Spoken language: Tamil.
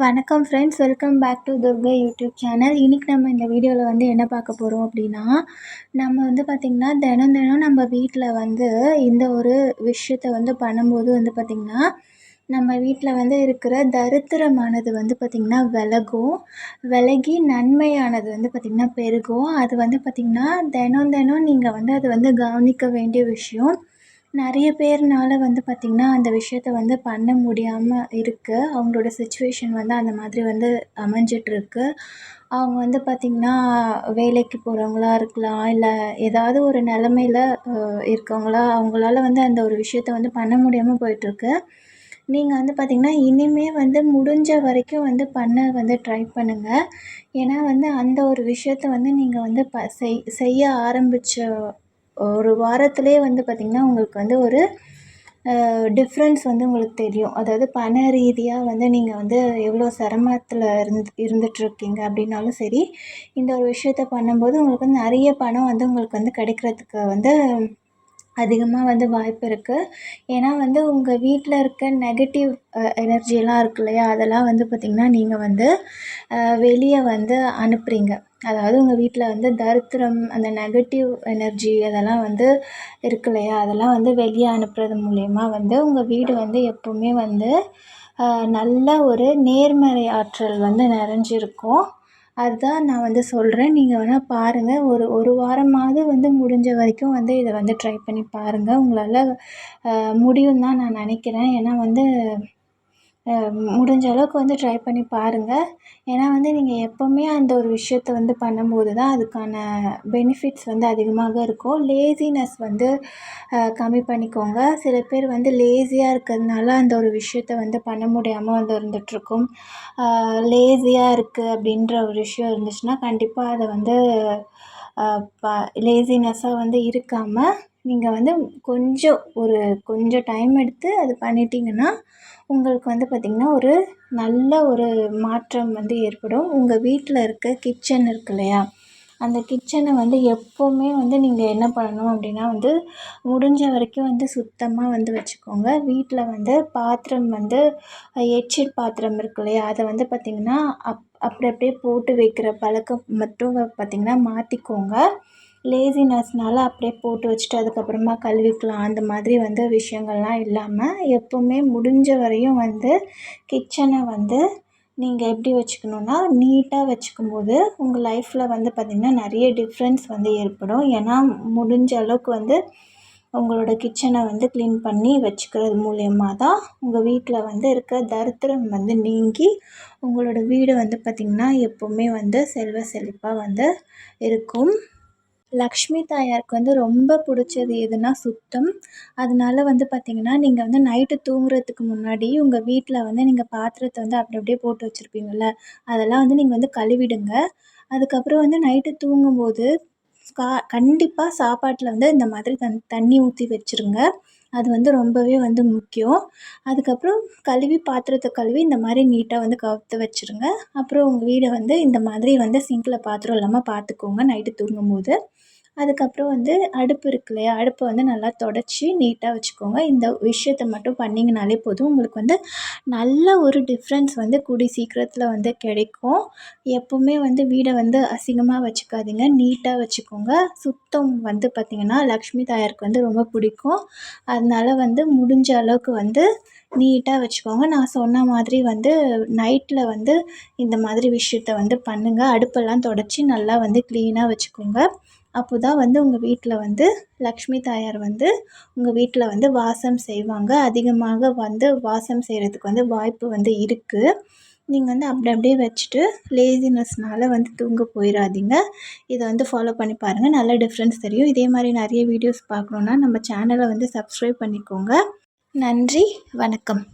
வணக்கம் friends welcome back to Durga YouTube channel இன்றைக்கி நம்ம இந்த வீடியோவில் வந்து என்ன பார்க்க போகிறோம் அப்படின்னா நம்ம வந்து பார்த்திங்கன்னா தினம் தினம் நம்ம வீட்டில் வந்து இந்த ஒரு விஷயத்த வந்து பண்ணும்போது வந்து பார்த்திங்கன்னா நம்ம வீட்டில் வந்து இருக்கிற தரித்திரமானது வந்து பார்த்திங்கன்னா விலகும். விலகி நன்மையானது வந்து பார்த்திங்கன்னா பெருகும். அது வந்து பார்த்திங்கன்னா தினம் தினம் நீங்கள் வந்து அது வந்து கவனிக்க வேண்டிய விஷயம். நிறைய பேர்னால வந்து பார்த்திங்கன்னா அந்த விஷயத்த வந்து பண்ண முடியாமல் இருக்குது அவங்களோட சுச்சுவேஷன் வந்து அந்த மாதிரி வந்து அமைஞ்சிட்ருக்கு. அவங்க வந்து பார்த்திங்கன்னா வேலைக்கு போகிறவங்களா இருக்கலாம் இல்லை ஏதாவது ஒரு நிலமையில இருக்கவங்களா அவங்களால வந்து அந்த ஒரு விஷயத்த வந்து பண்ண முடியாமல் போயிட்டுருக்கு நீங்கள் வந்து பார்த்திங்கன்னா இனிமே வந்து முடிஞ்ச வரைக்கும் வந்து பண்ண வந்து ட்ரை பண்ணுங்கள் ஏன்னா வந்து அந்த ஒரு விஷயத்த வந்து நீங்கள் வந்து ப செய் செய்ய ஆரம்பித்த ஒரு வாரத்திலே வந்து பார்த்திங்கன்னா உங்களுக்கு வந்து ஒரு டிஃப்ரென்ஸ் வந்து உங்களுக்கு தெரியும். அதாவது பண ரீதியாக வந்து நீங்கள் வந்து எவ்வளோ சிரமத்தில் இருந்து இருந்துகிட்ருக்கீங்க அப்படின்னாலும் சரி இந்த ஒரு விஷயத்த பண்ணும்போது உங்களுக்கு வந்து நிறைய பணம் வந்து உங்களுக்கு வந்து கிடைக்கிறதுக்கு வந்து அதிகமாக வந்து வாய்ப்பு இருக்குது ஏன்னா வந்து உங்கள் வீட்டில் இருக்க நெகட்டிவ் எனர்ஜியெல்லாம் இருக்கு இல்லையா? அதெல்லாம் வந்து பார்த்திங்கன்னா நீங்கள் வந்து வெளியே வந்து அனுப்புகிறீங்க அதாவது உங்கள் வீட்டில் வந்து தரித்திரம் அந்த நெகட்டிவ் எனர்ஜி அதெல்லாம் வந்து இருக்கு இல்லையா? அதெல்லாம் வந்து வெளியே அனுப்புறது மூலயமா வந்து உங்கள் வீடு வந்து எப்போவுமே வந்து நல்ல ஒரு நேர்மறை ஆற்றல் வந்து நிறைஞ்சிருக்கும். அதுதான் நான் வந்து சொல்கிறேன் நீங்கள் வேணால் பாருங்கள் ஒரு ஒரு வாரமாவது வந்து முடிஞ்ச வரைக்கும் வந்து இதை வந்து ட்ரை பண்ணி பாருங்கள் உங்களால் முடியும்தான் நான் நினைக்கிறேன். ஏன்னா வந்து முடிஞ்ச அளவுக்கு வந்து ட்ரை பண்ணி பாருங்கள் ஏன்னா வந்து நீங்கள் எப்போவுமே அந்த ஒரு விஷயத்த வந்து பண்ணும்போது தான் அதுக்கான பெனிஃபிட்ஸ் வந்து அதிகமாக இருக்கும். லேசினஸ் வந்து கம்மி பண்ணிக்கோங்க. சில பேர் வந்து லேசியாக இருக்கிறதுனால அந்த ஒரு விஷயத்த வந்து பண்ண முடியாமல் வந்து இருந்துகிட்ருக்கும் லேசியாக இருக்குது அப்படின்ற ஒரு விஷயம் இருந்துச்சுன்னா கண்டிப்பாக அதை வந்து ப லேசினஸ்ஸாக வந்து இருக்காமல் நீங்கள் வந்து கொஞ்சம் ஒரு கொஞ்சம் டைம் எடுத்து அது பண்ணிட்டீங்கன்னா உங்களுக்கு வந்து பார்த்திங்கன்னா ஒரு நல்ல ஒரு மாற்றம் வந்து ஏற்படும். உங்கள் வீட்டில் இருக்க கிச்சன் இருக்கு இல்லையா? அந்த கிச்சனை வந்து எப்போவுமே வந்து நீங்கள் என்ன பண்ணணும் அப்படின்னா வந்து முடிஞ்ச வரைக்கும் வந்து சுத்தமாக வந்து வச்சுக்கோங்க. வீட்டில் வந்து பாத்திரம் வந்து எச்சில் பாத்திரம் இருக்கு இல்லையா? அதை வந்து பார்த்திங்கன்னா அப் அப்படி அப்படியே போட்டு வைக்கிற பழக்கம் மட்டும் பார்த்திங்கன்னா மாற்றிக்கோங்க லேசினஸ்னால் அப்படியே போட்டு வச்சுட்டு அதுக்கப்புறமா கழுவிக்கலாம். அந்த மாதிரி வந்து விஷயங்கள்லாம் இல்லாமல் எப்போவுமே முடிஞ்ச வரையும் வந்து கிச்சனை வந்து நீங்கள் எப்படி வச்சுக்கணுன்னா நீட்டாக வச்சுக்கும் போது உங்கள் லைஃப்பில் வந்து பார்த்திங்கன்னா நிறைய டிஃப்ரென்ஸ் வந்து ஏற்படும். ஏன்னா முடிஞ்ச அளவுக்கு வந்து உங்களோட கிச்சனை வந்து க்ளீன் பண்ணி வச்சுக்கிறது மூலயமா தான் உங்கள் வீட்டில் வந்து இருக்க தரித்திரம் வந்து நீங்கி உங்களோட வீடு வந்து பார்த்திங்கன்னா எப்போவுமே வந்து செல்வ செழிப்பாக வந்து இருக்கும். லக்ஷ்மி தாயாருக்கு வந்து ரொம்ப பிடிச்சது எதுனா சுத்தம். அதனால வந்து பார்த்திங்கன்னா நீங்கள் வந்து நைட்டு தூங்குறதுக்கு முன்னாடி உங்கள் வீட்டில் வந்து நீங்கள் பாத்திரத்தை வந்து அப்படி அப்படியே போட்டு வச்சுருப்பீங்கள்ல அதெல்லாம் வந்து நீங்கள் வந்து கழுவிடுங்க. அதுக்கப்புறம் வந்து நைட்டு தூங்கும்போது கா கண்டிப்பாக சாப்பாட்டில் வந்து இந்த மாதிரி தண் தண்ணி ஊற்றி வச்சுருங்க. அது வந்து ரொம்பவே வந்து முக்கியம். அதுக்கப்புறம் கழுவி பாத்திரத்தை கழுவி இந்த மாதிரி நீட்டாக வந்து கவுத்து வச்சுருங்க. அப்புறம் உங்கள் வீடை வந்து இந்த மாதிரி வந்து சிங்கில் பாத்திரம் இல்லாமல் பார்த்துக்கோங்க நைட்டு தூங்கும்போது. அதுக்கப்புறம் வந்து அடுப்பு இருக்கு இல்லையா? அடுப்பை வந்து நல்லா தொடச்சி நீட்டாக வச்சுக்கோங்க. இந்த விஷயத்த மட்டும் பண்ணிங்கனாலே போதும். உங்களுக்கு வந்து நல்ல ஒரு டிஃப்ரென்ஸ் வந்து கூடி சீக்கிரத்தில் வந்து கிடைக்கும். எப்போவுமே வந்து வீடை வந்து அசிங்கமாக வச்சுக்காதீங்க. நீட்டாக வச்சுக்கோங்க. சுத்தம் வந்து பார்த்திங்கன்னா லக்ஷ்மி தாயாருக்கு வந்து ரொம்ப பிடிக்கும். அதனால் வந்து முடிஞ்ச அளவுக்கு வந்து நீட்டாக வச்சுக்கோங்க. நான் சொன்ன மாதிரி வந்து நைட்டில் வந்து இந்த மாதிரி விஷயத்த வந்து பண்ணுங்கள் அடுப்பெல்லாம் தொடச்சி நல்லா வந்து க்ளீனாக வச்சுக்கோங்க. அப்போ தான் வந்து உங்கள் வீட்டில் வந்து லக்ஷ்மி தாயார் வந்து உங்கள் வீட்டில் வந்து வாசம் செய்வாங்க. அதிகமாக வந்து வாசம் செய்கிறதுக்கு வந்து வாய்ப்பு வந்து இருக்குது நீங்கள் வந்து அப்படி அப்படியே வச்சுட்டு லேசினஸ்னால் வந்து தூங்க போயிடாதீங்க இதை வந்து ஃபாலோ பண்ணி பாருங்கள் நல்ல டிஃப்ரென்ஸ் தெரியும். இதே மாதிரி நிறைய வீடியோஸ் பார்க்கணுன்னா நம்ம சேனலை வந்து சப்ஸ்கிரைப் பண்ணிக்கோங்க. நன்றி. வணக்கம்.